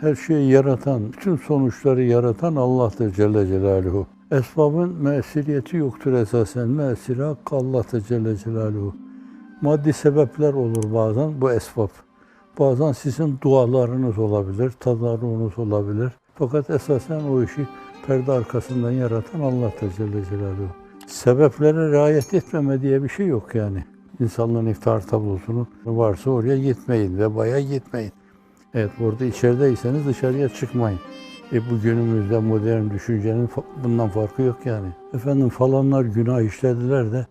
Her şeyi yaratan, bütün sonuçları yaratan Allah'tır Celle Celaluhu. Esbabın müessiriyeti yoktur esasen. Müessiri hakkı Allah'tır Celle Celaluhu. Maddi sebepler olur bazen bu esbab. Bazen sizin dualarınız olabilir, tazarruğunuz olabilir. Fakat esasen o işi perde arkasından yaratan Allah'tır Celle Celaluhu. Sebeplere riayet etmeme diye bir şey yok yani. İnsanlığın iftar tablosunun varsa oraya gitmeyin, vebaya gitmeyin. Evet burada içerideyseniz dışarıya çıkmayın. E bu günümüzde modern düşüncenin bundan farkı yok yani. Efendim falanlar günah işlediler de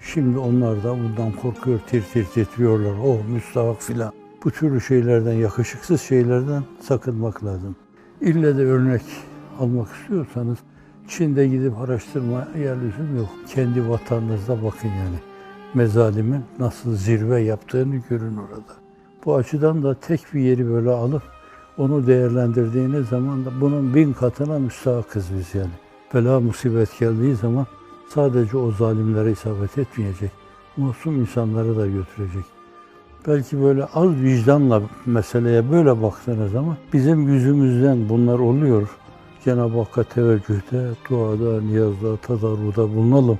şimdi onlar da bundan korkuyor, tir tir titriyorlar. Oh müstahak filan. Bu türlü şeylerden, yakışıksız şeylerden sakınmak lazım. İlle de örnek almak istiyorsanız Çin'de gidip araştırma yer lüzum yok. Kendi vatanınızda bakın yani. Mezalimin nasıl zirve yaptığını görün orada. Bu açıdan da tek bir yeri böyle alıp onu değerlendirdiğiniz zaman da bunun bin katına müstahakız biz yani. Bela musibet geldiği zaman sadece o zalimlere isabet etmeyecek. Masum insanları da götürecek. Belki böyle az vicdanla meseleye böyle baktığınız zaman bizim yüzümüzden bunlar oluyor. Cenab-ı Hakk'a teveccühte, duada, niyazda, tazarruda bulunalım.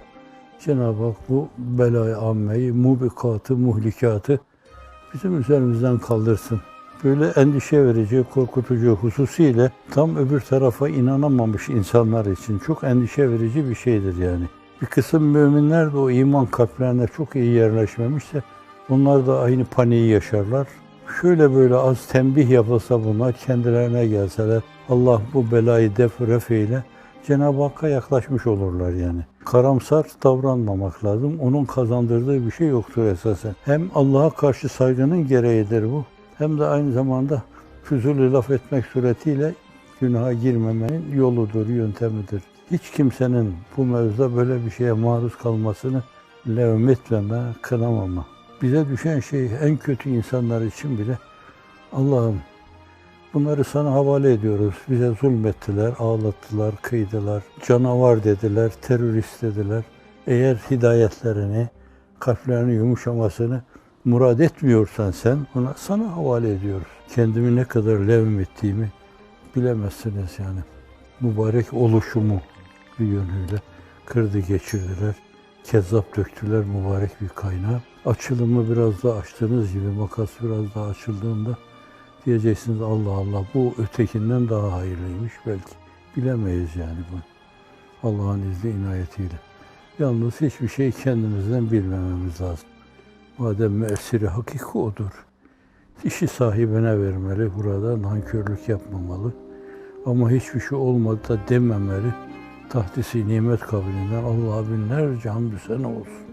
Cenab-ı Hak bu belayı ammeyi, mubikatı, muhlikatı bizim üzerimizden kaldırsın. Böyle endişe verici, korkutucu hususiyle tam öbür tarafa inanamamış insanlar için çok endişe verici bir şeydir yani. Bir kısım müminler de o iman kalplerine çok iyi yerleşmemişse onlar da aynı paniği yaşarlar. Şöyle böyle az tembih yapılsa bunlar kendilerine gelseler Allah bu belayı def refeyle Cenab-ı Hakk'a yaklaşmış olurlar yani. Karamsar davranmamak lazım. Onun kazandırdığı bir şey yoktur esasen. Hem Allah'a karşı saygının gereğidir bu. Hem de aynı zamanda füzuli laf etmek suretiyle günaha girmemenin yoludur, yöntemidir. Hiç kimsenin bu mevzuda böyle bir şeye maruz kalmasını levm etmeme, kınamama. Bize düşen şey en kötü insanlar için bile Allah'ım bunları sana havale ediyoruz. Bize zulmettiler, ağlattılar, kıydılar, canavar dediler, terörist dediler. Eğer hidayetlerini, kalplerinin yumuşamasını murad etmiyorsan sen ona sana havale ediyoruz. Kendimi ne kadar levm ettiğimi bilemezsiniz yani. Mübarek oluşumu bir yönüyle kırdı geçirdiler. Kezzap döktüler mübarek bir kaynağı. Açılımı biraz daha açtığınız gibi makas biraz daha açıldığında diyeceksiniz Allah Allah bu ötekinden daha hayırlıymış belki. Bilemeyiz yani bu. Allah'ın izni inayetiyle. Yalnız hiçbir şey kendimizden bilmememiz lazım. Madem müessiri hakiki odur. İşi sahibine vermeli, burada nankörlük yapmamalı. Ama hiçbir şey olmadı da dememeli. Tahtisi nimet kabilinden Allah'a binlerce hamdü sene olsun.